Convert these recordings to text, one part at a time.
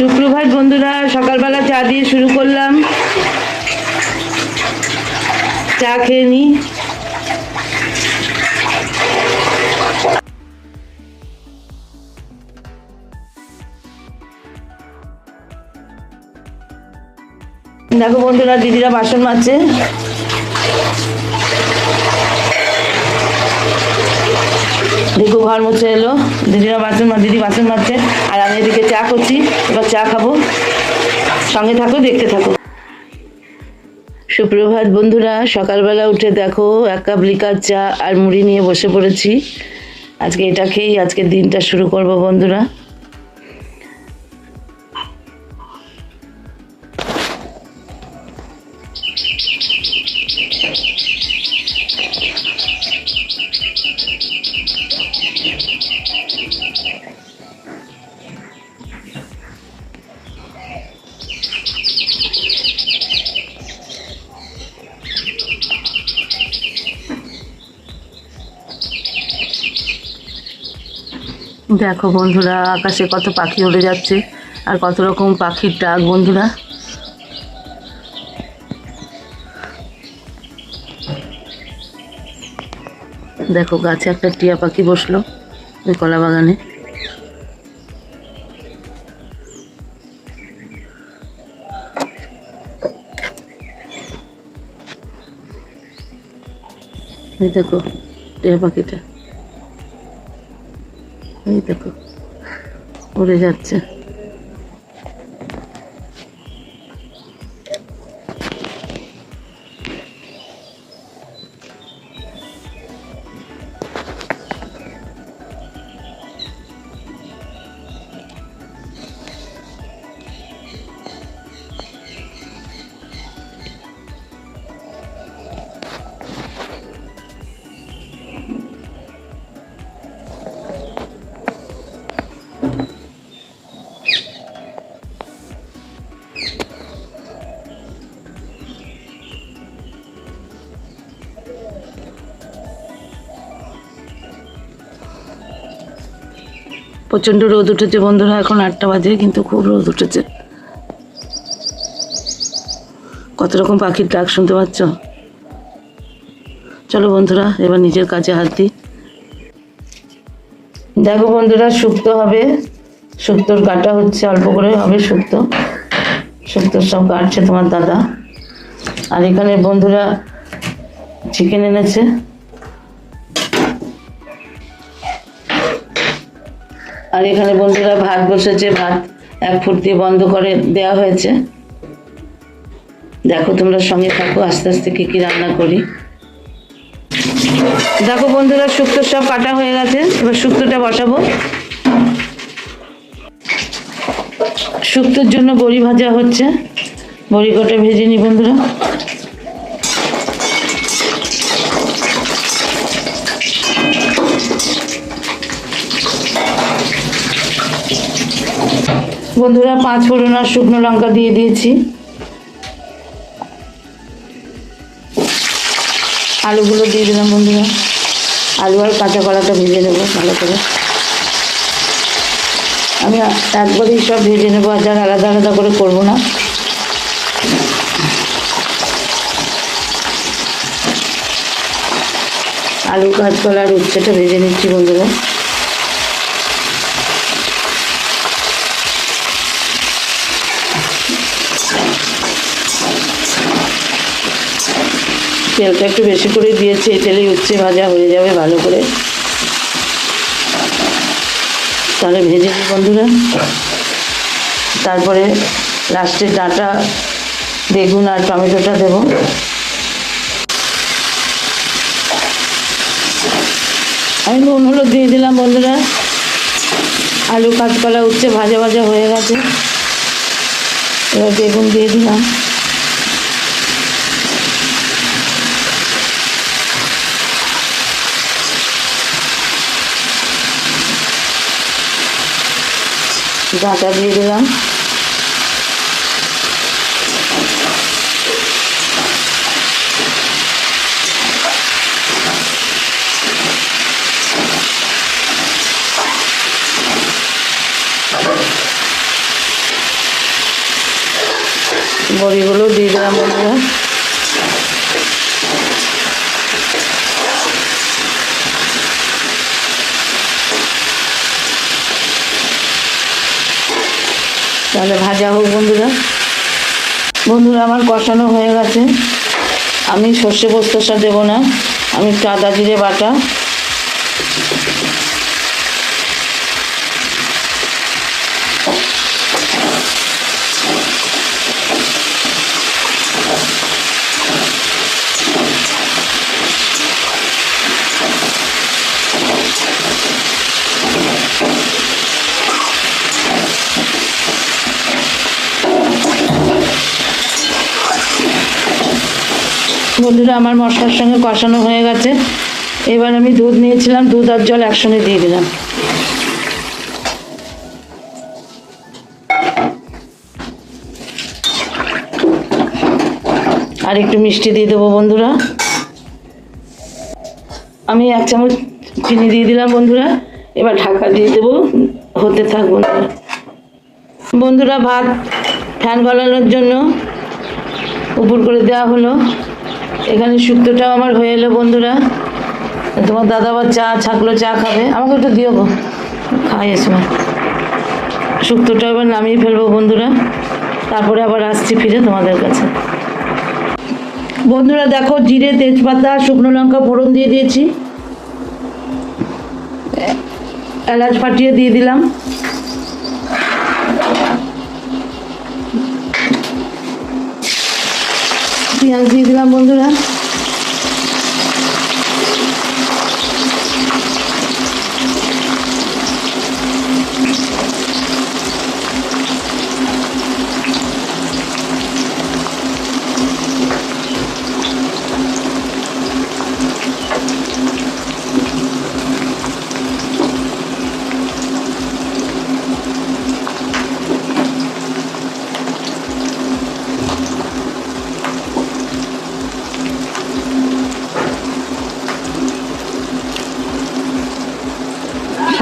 সুপ্রভাত বন্ধুরা, সকালবেলা চা দিয়ে শুরু করলাম। চা খেয়ে নিই দেখো বন্ধুরা, দিদিরা বাসন মাজছে। দেখো ঘর মুছে এলো। দিদিরা বাসন দিদি বাসন মারছে আর আমি এদিকে চা করছি। এবার চা খাব। সঙ্গে থাকো, দেখতে থাকো। সুপ্রভাত বন্ধুরা, সকালবেলা উঠে দেখো, এক কাপ লিকার চা আর মুড়ি নিয়ে বসে পড়েছি। আজকে এটা খেয়েই আজকে দিনটা শুরু করব বন্ধুরা। দেখো বন্ধুরা, আকাশে কত পাখি উড়ে যাচ্ছে আর কত রকম পাখির ডাক বন্ধুরা। দেখো, গাছে একটা টিয়া পাখি বসল ওই কলা বাগানে। এই দেখো টিয়া পাখিটা। এই দেখো উড়ে যাচ্ছে। প্রচণ্ড রোদ উঠেছে বন্ধুরা, এখন আটটা বাজে, কিন্তু খুব রোদ উঠেছে। কত রকম পাখির ডাক শুনতে পাচ্ছ? চলো বন্ধুরা, এবার নিজের কাজে হাত দিই। দেখো বন্ধুরা শুক্তো হবে। শুক্তোর কাটা হচ্ছে অল্প করে হবে শুক্তো শুক্তোর সব কাটছে তোমার দাদা। আর এখানে বন্ধুরা চিকেন এনেছে। আর এখানে বন্ধুরা ভাত বসেছে, ভাত এক ফুট দিয়ে বন্ধ করে দেওয়া হয়েছে। দেখো তোমরা সঙ্গে থাকো, আস্তে আস্তে কী কী রান্না করি। দেখো বন্ধুরা, শুক্তো সব কাটা হয়ে গেছে, এবার শুক্তোটা বসাবো। শুক্তোর জন্য বড়ি ভাজা হচ্ছে। বড়ি কটা ভেজে নি বন্ধুরা? বন্ধুরা, পাঁচ ফোড়ন আর শুকনো লঙ্কা দিয়ে দিয়েছি। আলুগুলো দিয়ে দিলাম বন্ধুরা। আলু আর কাঁচা কলাটা ভেজে নেব ভালো করে। আমি একবারেই সব ভেজে নেব, আর যার আলাদা আলাদা করে করব না। আলু কাঁচকলা আর উচ্ছেটা ভেজে নিচ্ছি বন্ধুরা। তেলটা একটু বেশি করে দিয়েছি, এই তেলেই উচ্ছে ভাজা হয়ে যাবে ভালো করে। তাহলে ভেজে দিই বন্ধুরা। তারপরে লাস্টে ডাঁটা, বেগুন আর টমেটোটা দেব। আমি নুন হলুদ দিয়ে দিলাম বন্ধুরা। আলু কাঁচকলা উচ্ছে ভাজা ভাজা হয়ে গেছে। এবার বেগুন দিয়ে দিলাম। ঢাকা দিয়ে দিলাম। বড়িগুলো দিয়ে দিলাম তাহলে ভাজা হোক বন্ধুরা। বন্ধুরা, আমার কষানো হয়ে গেছে। আমি সর্ষে পোস্তসা দেবো না। আমি একটু আদা জিরে বাটা। বন্ধুরা আমার মশলার সঙ্গে কষানো হয়ে গেছে। এবার আমি দুধ নিয়েছিলাম, দুধ আর জল একসঙ্গে দিয়ে দিলাম। আর একটু মিষ্টি দিয়ে দেবো বন্ধুরা। আমি এক চামচ চিনি দিয়ে দিলাম বন্ধুরা। এবার ঢাকা দিয়ে দেবো, হতে থাক বন্ধুরা। বন্ধুরা, ভাত ফ্যান গলানোর জন্য উপর করে দেওয়া হলো। এখানে শুক্তোটাও আমার হয়ে এলো, বন্ধুরা। তোমার দাদা আবার চা, ছাকলো চা খাবে। আমাকে একটু দিও গো। খাই এসো শুক্তোটা এবার নামিয়ে ফেলব, বন্ধুরা। তারপরে আবার আসছি ফিরে তোমাদের কাছে। বন্ধুরা, দেখো, জিরে, তেজপাতা, শুকনো লঙ্কা ফোড়ন দিয়ে দিয়েছি। এলাচ ফাটিয়ে দিয়ে দিলাম। পেঁয়াজ দিয়ে দিলাম বন্ধুরা।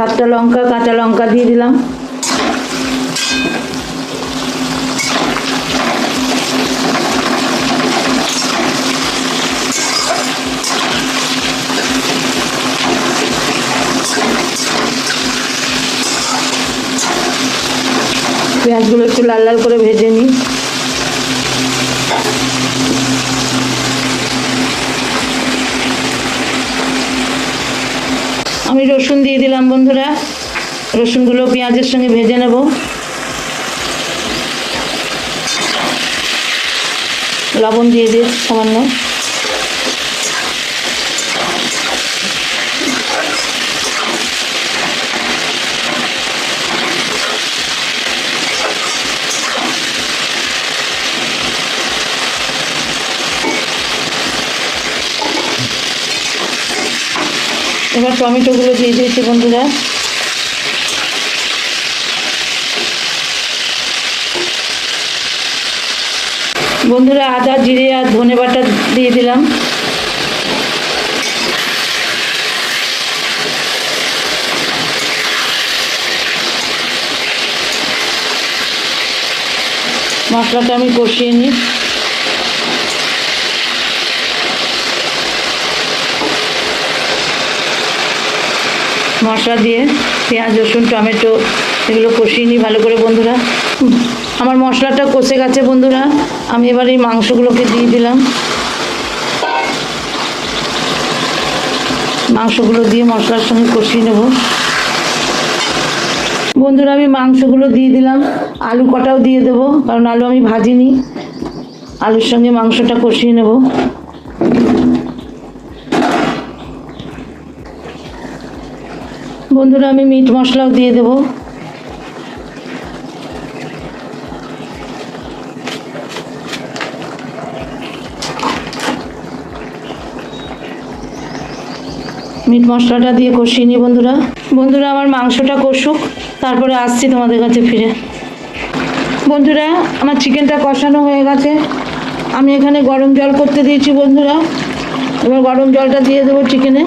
সাতটা লঙ্কা কাঁচা লঙ্কা দিয়ে দিলাম। পেঁয়াজগুলো একটু লাল লাল করে ভেজে নিই। আমি রসুন দিয়ে দিলাম বন্ধুরা। রসুনগুলো পেঁয়াজের সঙ্গে ভেজে নেব। লবণ দিয়ে দিই সামান্য। এবার টমেটোগুলো দিয়ে দিয়েছি বন্ধুরা। বন্ধুরা আদা, জিরে আর ধনে বাটা দিয়ে দিলাম। মশলাটা আমি কষিয়ে নিই। মশলা দিয়ে পেঁয়াজ, রসুন, টমেটো, এগুলো কষিয়ে নিই ভালো করে বন্ধুরা। আমার মশলাটা কষে গেছে বন্ধুরা। আমি এবার এই মাংসগুলোকে দিয়ে দিলাম। মাংসগুলো দিয়ে মশলার সঙ্গে কষিয়ে নেব। বন্ধুরা, আমি মাংসগুলো দিয়ে দিলাম। আলু কটাও দিয়ে দেবো, কারণ আলু আমি ভাজিনি। আলুর সঙ্গে মাংসটা কষিয়ে নেব। বন্ধুরা, আমি মিট মশলাও দিয়ে দেবো। মিট মশলাটা দিয়ে কষিয়ে নিই বন্ধুরা। বন্ধুরা, আমার মাংসটা কষুক, তারপরে আসছি তোমাদের কাছে ফিরে। বন্ধুরা, আমার চিকেনটা কষানো হয়ে গেছে। আমি এখানে গরম জল করতে দিয়েছি বন্ধুরা। এবার গরম জলটা দিয়ে দেবো চিকেনে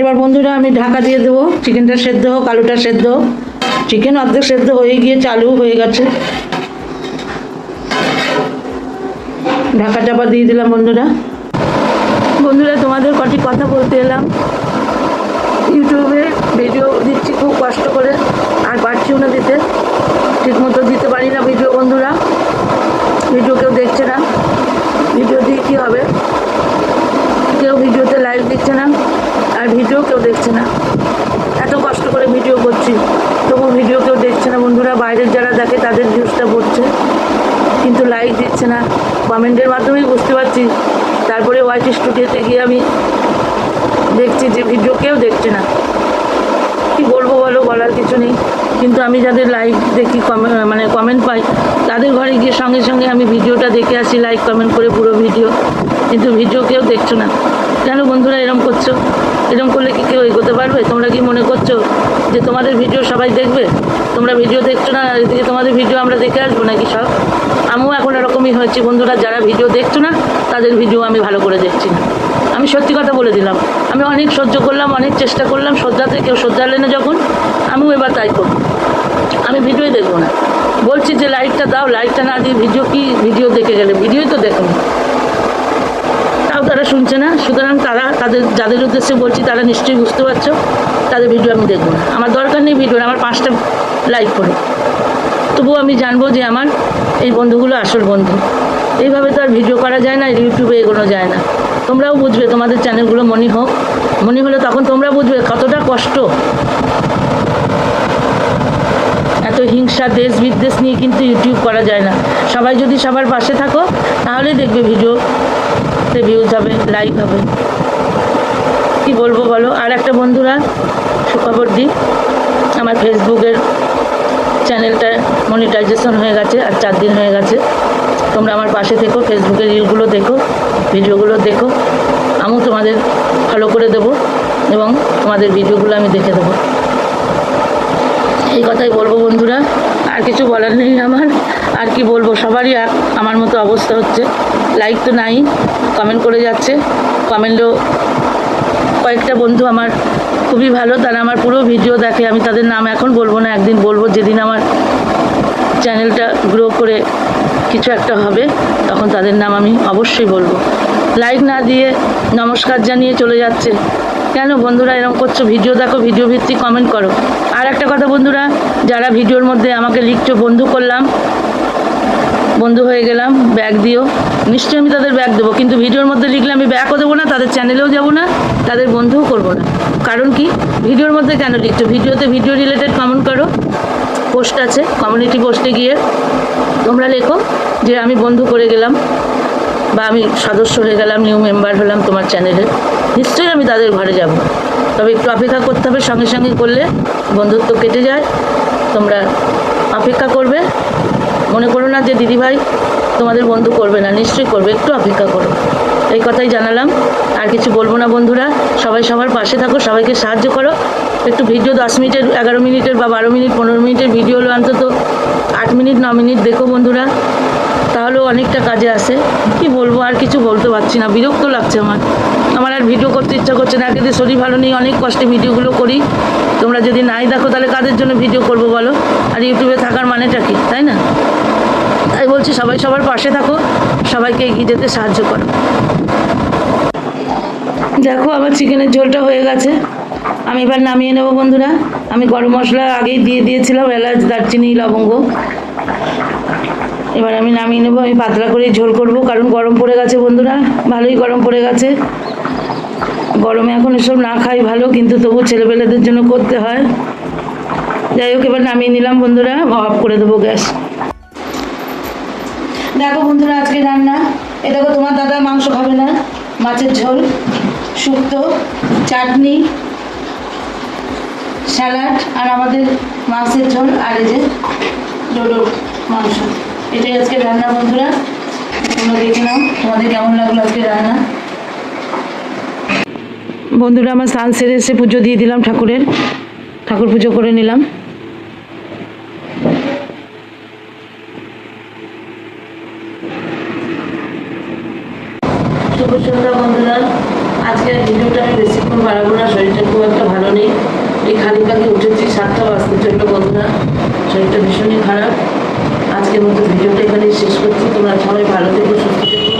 এবার বন্ধুরা আমি ঢাকা দিয়ে দেবো। চিকেনটা সেদ্ধ হোক, আলুটা সেদ্ধ হোক। চিকেন অর্ধেক সেদ্ধ হয়ে গিয়ে চালু হয়ে গেছে। ঢাকা চাপা দিয়ে দিলাম বন্ধুরা। বন্ধুরা, তোমাদের কটি কথা বলতে এলাম। ইউটিউবে ভিডিও দিচ্ছি, খুব কষ্ট করে। আর পারছিও না দিতে। ঠিক মতো দিতে পারি না ভিডিও, বন্ধুরা। ভিডিও কেউ দেখছে না। ভিডিও দিয়ে কী হবে কেউ ভিডিওতে লাইভ দিচ্ছে না আর ভিডিও কেউ দেখছে না। এত কষ্ট করে ভিডিও করছি। তবু ভিডিও কেউ দেখছে না। বন্ধুরা, বাইরের যারা দেখে তাদের ভিউজটা পড়ছে। কিন্তু লাইক দিচ্ছে না। কমেন্টের মাধ্যমেই বুঝতে পারছি। তারপরে ওয়াইট স্টুডিওতে গিয়ে আমি দেখছি যে ভিডিও কেউ দেখছে না। কি বলব বলো, বলার কিছু নেই। কিন্তু আমি যাদের লাইক দেখি, কমে- মানে কমেন্ট পাই, তাদের ঘরে গিয়ে সঙ্গে সঙ্গে আমি ভিডিওটা দেখে আসি লাইক কমেন্ট করে পুরো ভিডিও। কিন্তু ভিডিও কেউ দেখছ না। কেন বন্ধুরা এরম করছ? এরম করলে কি কেউ এগোতে পারবে? তোমরা কি মনে করছ যে তোমাদের ভিডিও সবাই দেখবে? তোমরা ভিডিও দেখছ না, এদিকে তোমাদের ভিডিও আমরা দেখে আসব নাকি সব? আমিও এখন এরকমই হয়েছি বন্ধুরা, যারা ভিডিও দেখছ না, তাদের ভিডিও আমি ভালো করে দেখছি না। আমি সত্যি কথা বলে দিলাম। আমি অনেক সহ্য করলাম, অনেক চেষ্টা করলাম সজ্জাতে কেউ সজ্জালে না যখন, আমিও এবার তাই করব। আমি ভিডিওই দেখব না। বলছি যে লাইটটা দাও লাইটটা না দিয়ে ভিডিও কি, ভিডিও দেখে গেলে? ভিডিওই তো দেখো তারা শুনছে না, সুতরাং তারা তাদের, যাদের উদ্দেশ্যে বলছি তারা নিশ্চয়ই বুঝতে পারছ, তাদের ভিডিও আমি দেখব না। আমার দরকার নেই ভিডিওর আমার পাঁচটা লাইক করো। তবুও আমি জানব যে আমার এই বন্ধুগুলো আসল বন্ধু। এইভাবে তো আর ভিডিও করা যায় না ইউটিউবে এগোনো যায় না। তোমরাও বুঝবে, তোমাদের চ্যানেলগুলো মনে হোক। মনে হলে তখন তোমরা বুঝবে কতটা কষ্ট। এত হিংসা দেশ বিদ্বেষ নিয়ে কিন্তু ইউটিউব করা যায় না। সবাই যদি সবার পাশে থাকো, তাহলেই দেখবে ভিডিওতে ভিউজ হবে লাইক হবে। কি বলব বলো? আর একটা বন্ধুরা, সুখবর দিই আমার ফেসবুকের চ্যানেলটা মনিটাইজেশন হয়ে গেছে, আর চার দিন হয়ে গেছে। তোমরা আমার পাশে থেকো ফেসবুকের রিলগুলো দেখো ভিডিওগুলো দেখো। আমিও তোমাদের ফলো করে দেবো এবং তোমাদের ভিডিওগুলো আমি দেখে দেবো। এই কথাই বলব বন্ধুরা, আর কিছু বলার নেই আমার। আর কি বলব, সবারই আমার মতো অবস্থা হচ্ছে। লাইক তো নাই কমেন্ট করে যাচ্ছে। কমেন্টও কয়েকটা বন্ধু আমার খুবই ভালো, তারা আমার পুরো ভিডিও দেখে, আমি তাদের নাম এখন বলব না, একদিন বলব, যেদিন আমার চ্যানেলটা গ্রো করে কিছু একটা হবে, তখন তাদের নাম আমি অবশ্যই বলব। লাইক না দিয়ে নমস্কার জানিয়ে চলে যাচ্ছে। কেন বন্ধুরা এরকম করছ? ভিডিও দেখো ভিডিও ভিত্তিক কমেন্ট করো। আর একটা কথা বন্ধুরা, যারা ভিডিওর মধ্যে আমাকে লিখছো, বন্ধু করলাম বন্ধু হয়ে গেলাম ব্যাগ দিও। নিশ্চয়ই আমি তাদের ব্যাগ দেবো, কিন্তু ভিডিওর মধ্যে লিখলে আমি ব্যাগও দেবো না, তাদের চ্যানেলেও যাব না, তাদের বন্ধুও করব না। কারণ কি? ভিডিওর মধ্যে কেন লিখছো? ভিডিওতে ভিডিও রিলেটেড কমেন্ট করো। পোস্ট আছে কমিউনিটি পোস্টে গিয়ে তোমরা লেখো যে আমি বন্ধু করে গেলাম বা আমি সদস্য হয়ে গেলাম নিউ মেম্বার হলাম তোমার চ্যানেলে নিশ্চয়ই আমি তাদের ঘরে যাব। তবে একটু অপেক্ষা করতে হবে, সঙ্গে সঙ্গে করলে বন্ধুত্ব কেটে যায়, তোমরা অপেক্ষা করবে। মনে করো না যে দিদিভাই তোমাদের বন্ধু করবে না, নিশ্চয়ই করবে, একটু অপেক্ষা করো। এই কথাই জানালাম, আর কিছু বলব না বন্ধুরা, সবাই সবার পাশে থাকো, সবাইকে সাহায্য করো। একটু ভিডিও দশ মিনিটের, এগারো মিনিটের বা বারো মিনিট, পনেরো মিনিটের ভিডিও হলো অন্তত আট মিনিট, ন মিনিট, দেখো বন্ধুরা, তাহলেও অনেকটা কাজে আসে। কি বলব, আর কিছু বলতে পারছি না, বিরক্ত লাগছে আমার। আমার আর ভিডিও করতে ইচ্ছা করছে না একেতে শরীর ভালো নেই, অনেক কষ্টে ভিডিওগুলো করি। তোমরা যদি নাই দেখো, তাহলে কাদের জন্য ভিডিও করব বলো? আর ইউটিউবে থাকার মানেটা কি, তাই না? বলছি, সবাই সবার পাশে থাকো, সবাইকে এগিয়ে যেতে সাহায্য করো। দেখো, আমার চিকেনের ঝোলটা হয়ে গেছে। আমি এবার নামিয়ে নেব বন্ধুরা। আমি গরম মশলা আগেই দিয়ে দিয়েছিলাম, এলাচ, দারচিনি, লবঙ্গ। এবার আমি নামিয়ে নেব, আমি পাতলা করেই ঝোল করব, কারণ গরম পড়ে গেছে বন্ধুরা। ভালোই গরম পড়ে গেছে। গরমে এখন এসব না খাই ভালো, কিন্তু তবু ছেলেপেলেদের জন্য করতে হয়। যাই হোক, এবার নামিয়ে নিলাম বন্ধুরা, অফ করে দেবো গ্যাস। দেখো বন্ধুরা আজকে রান্না। এ দেখো তোমার দাদা মাংস খাবে না। মাছের ঝোল, শুক্তো, চাটনি, স্যালাড আর আমাদের মাংসের ঝোল আর এই যে ডোডোর মাংস। এটাই আজকে রান্না বন্ধুরা। তোমরা দেখে নাও তোমাদের কেমন লাগল আজকে রান্না। বন্ধুরা আমার স্নান সেরে এসে পুজো দিয়ে দিলাম ঠাকুরের। ঠাকুর পুজো করে নিলাম শুভ সন্ধ্যা বন্ধুরা আজকে ভিডিওটা আমি বেশিক্ষণ বাড়াবো না শরীরটা খুব একটা ভালো নেই এই খালি কালি উঠেছি সাতটা বাজতে চলল বন্ধুরা শরীরটা ভীষণই খারাপ। আজকের মতো ভিডিওটা এখানে শেষ করছি। তোমরা সবাই ভালো থেকো, সুস্থ থেকো।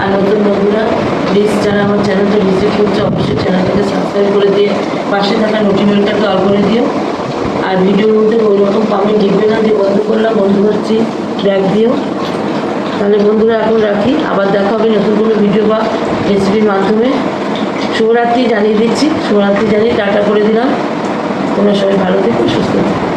আর নতুন বন্ধুরা প্লিজ যারা আমার চ্যানেলটা ভিজিট করছে, অবশ্যই চ্যানেলটাকে সাবস্ক্রাইব করে দিয়ে পাশে থাকা নোটিফিকেশনটাকে অল করে দিও। আর ভিডিওর মধ্যে ওই রকম কমেন্ট লিখবে না, যে বন্ধ করলাম, বন্ধ করছি ব্যাগ দিও। তাহলে বন্ধুরা, এখন রাখি। আবার দেখা হবে নতুন কোনো ভিডিও বা রেসিপির মাধ্যমে। শুভরাত্রি জানিয়ে দিচ্ছি। শুভরাত্রি জানিয়ে টাটা করে দিলাম। তোমরা সবাই ভালো থেকো, সুস্থ থেকো।